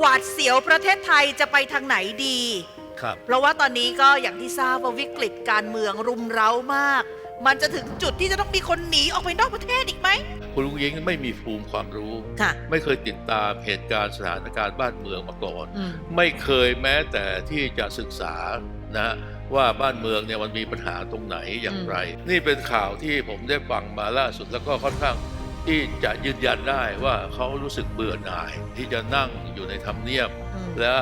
หวาดเสียวประเทศไทยจะไปทางไหนดี ครับ เพราะว่าตอนนี้ก็อย่างที่ทราบว่าวิกฤตการเมืองรุมเร้ามาก มันจะถึงจุดที่จะต้องมีคนหนีออกไปนอกประเทศอีกไหม คุณลุงยิงไม่มีภูมิความรู้ ค่ะ ไม่เคยติดตามเหตุการณ์สถานการณ์บ้านเมืองมาก่อน อืม ไม่เคยแม้แต่ที่จะศึกษานะว่าบ้านเมืองเนี่ยมันมีปัญหาตรงไหนอย่างไร นี่เป็นข่าวที่ผมได้ฟังมาล่าสุดแล้วก็ค่อนข้าง ที่จะยืนยันได้ว่าเขารู้สึกเบื่อหน่าย ที่จะนั่งอยู่ในทำเนียบอืมและ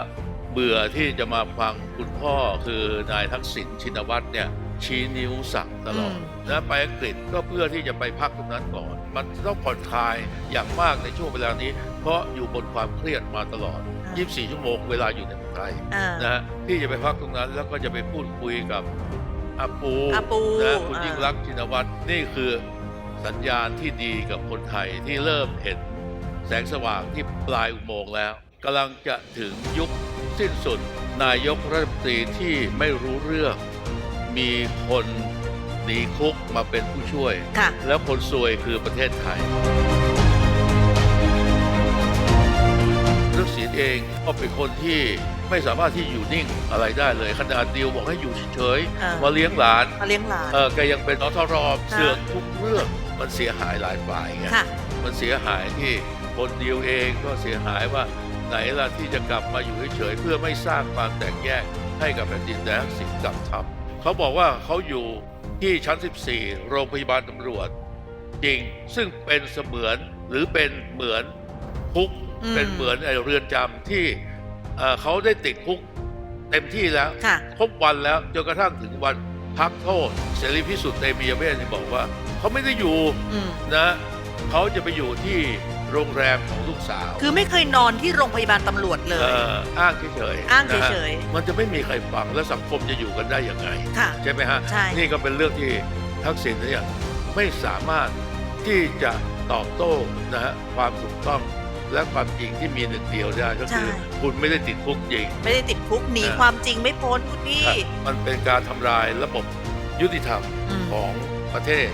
เบื่อที่จะมาฟังคุณพ่อคือนายทักษิณชินวัตรเนี่ยชี้นิ้วสั่งตลอดนะไปอังกฤษก็เพื่อที่จะไปพักตรงนั้นก่อน มันต้องผ่อนคลายอย่างมากในช่วงเวลานี้ เพราะอยู่บนความเครียดมาตลอด 24 ชั่วโมงเวลาอยู่ในเมืองไทยอ่านะฮะที่จะไปพักตรงนั้นแล้วก็จะไปพูดคุยกับอาปูอาปูนะคุณอ่ายิ่ยิ่งรักษณ์ชินวัตรนี่คือ สัญญาณที่ดีกับคนไทยที่เริ่มเห็น แสงสว่างที่ปลายอุโมงค์แล้วกำลังจะถึงยุคสิ้นสุด นายกรัฐมนตรีที่ไม่รู้เรื่อง มีคนหนีคุกมาเป็นผู้ช่วยค่ะแล้วคนซวยคือประเทศไทยทักษิณเองก็เป็นคนที่ไม่สามารถที่อยู่นิ่งอะไรได้เลยขนาดเดียวบอกให้อยู่เฉยอ่าๆมาเลี้ยงหลานมาเลี้ยงหลานเออแกยังเป็นอทรอเสือกทุกเรื่อง มันเสียหายหลายฝ่ายไงค่ะ มันเสียหายที่คนเดียวเองก็เสียหายว่าไหนล่ะที่จะกลับมาอยู่เฉยๆเพื่อไม่สร้างความแตกแยกให้กับแผ่นดินแต่ทักษิณกลับทำเขาบอกว่าเขาอยู่ที่ชั้น 14 โรงพยาบาลตำรวจ จริงซึ่งเป็นเสมือนหรือเป็นเหมือนคุกอืม เป็นเหมือนไอ้เรือนจำที่เอ่อเขาได้ติดคุกเต็มที่แล้ว ค่ะ ครบวันแล้วจนกระทั่งถึงวัน พักโทษเสรีพิสุทธิ์เตมียเวทเนี่ยบอกว่า เขาไม่ได้อยู่อืมนะเขาจะไปอยู่ที่โรงแรมของลูกสาวคือไม่เคยนอนที่โรงพยาบาลตำรวจเลยเอ่ออ้างเฉยๆอ้างนะฮะเฉยมันจะไม่มีใครฟังและสังคมจะอยู่กันได้ยังไงๆค่ะ ใช่ไหมฮะ ใช่ นี่ก็เป็นเรื่องที่ทักษิณเนี่ยไม่สามารถที่จะตอบโต้นะฮะความถูกต้อง และความจริงที่มีหนึ่งเดียวได้ก็คือใช่คุณไม่ได้ติดคุกจริง ไม่ได้ติดคุกหนีนะความจริงไม่พ้นคุณพี่ครับมันเป็นการทำลายระบบยุติธรรมอืมของประเทศ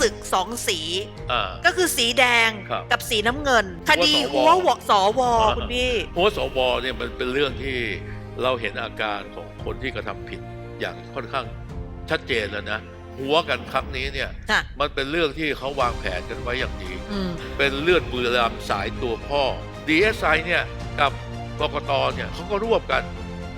ศึกสองสีอ่าก็คือสีแดงครับกับสีน้ำเงิน คดีหัหัววสววสวคุณพี่เพราะว่าสวเนี่ยมันเป็นเรื่องที่เราเห็นอาการของคนที่กระทำผิดอย่างค่อนข้างชัดเจนแล้วนะ หัวกันครั้งนี้เนี่ยค่ะมันเป็นเรื่องที่เขาวางแผนกันไว้อย่างดี อืม เป็นเลือดบุรีรัมย์สายตัวพ่อ DSI เนี่ยกับบกตเนี่ยเขาก็ร่วมกัน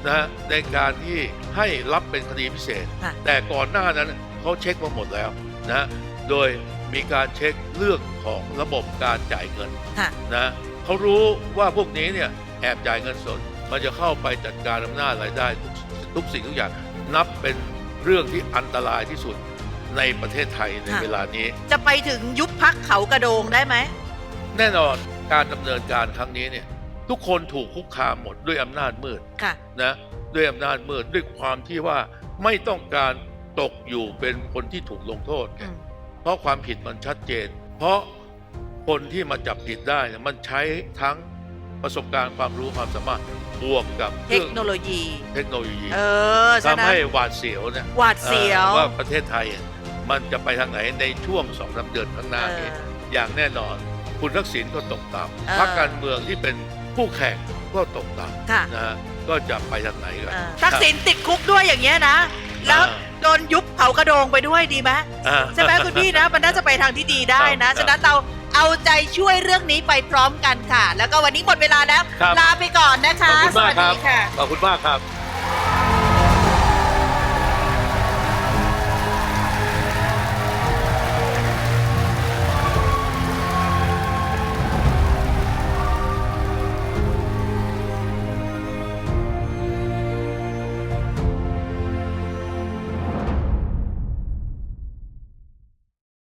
นะฮะในการที่ให้รับเป็นคดีพิเศษ ค่ะ แต่ก่อนหน้านั้นเขาเช็คมาหมดแล้วนะฮะโดยมีการเช็คเรื่องของระบบการจ่ายเงิน ค่ะ นะเขารู้ว่าพวกนี้เนี่ยแอบจ่ายเงินสด มันจะเข้าไปจัดการอำนาจรายได้ทุกทุกสิ่งทุกอย่าง นับเป็น เรื่องที่อันตรายที่สุดในประเทศไทยในค่ะ เวลานี้ จะไปถึงยุบพักเขากระโดงได้ไหม แน่นอนการดำเนินการครั้งนี้เนี่ยทุกคนถูกคุกคามหมดด้วยอำนาจมืดค่ะ นะด้วยอำนาจมืดด้วยความที่ว่าไม่ต้องการตกอยู่เป็นคนที่ถูกลงโทษไง อืม เพราะความผิดมันชัดเจน เพราะคนที่มาจับผิดได้เนี่ยมันใช้ทั้งประสบการณ์ความรู้ความสามารถ บวกกับเทรื่คองโนโลยี เทคโนโลยีเออฉะทำนั้นให้หวาดเสียวเนี่ยหวาดเสียว อ่อว่าประเทศไทยมันจะไปทางไหนในช่วงสองสาเดือนข้างหน้าเอนี้ออย่างแน่นอนคุณทักษิณก็ตกต่เออำพรรคการเมืองที่เป็นผู้แข่งก็ตกต่ค่ะำนะฮะก็จะไปทางไหนกันเออทักษิณติดคุกด้วยอย่างเงี้ยนะ แล้วอ่าโดนยุบเขากระโดงไปด้วยดีไหมอ่า ใช่ไหมคุณพี่นะ มันน่าจะไปทางที่ดีได้นะ ครับ ฉะนั้นเรา เอาใจช่วยเรื่องนี้ไปพร้อมกันค่ะ แล้วก็วันนี้หมดเวลาแล้วครับลาไปก่อนนะคะ ขอบคุณสมาวักสครัดีบค่ะขอบคุณมากครับ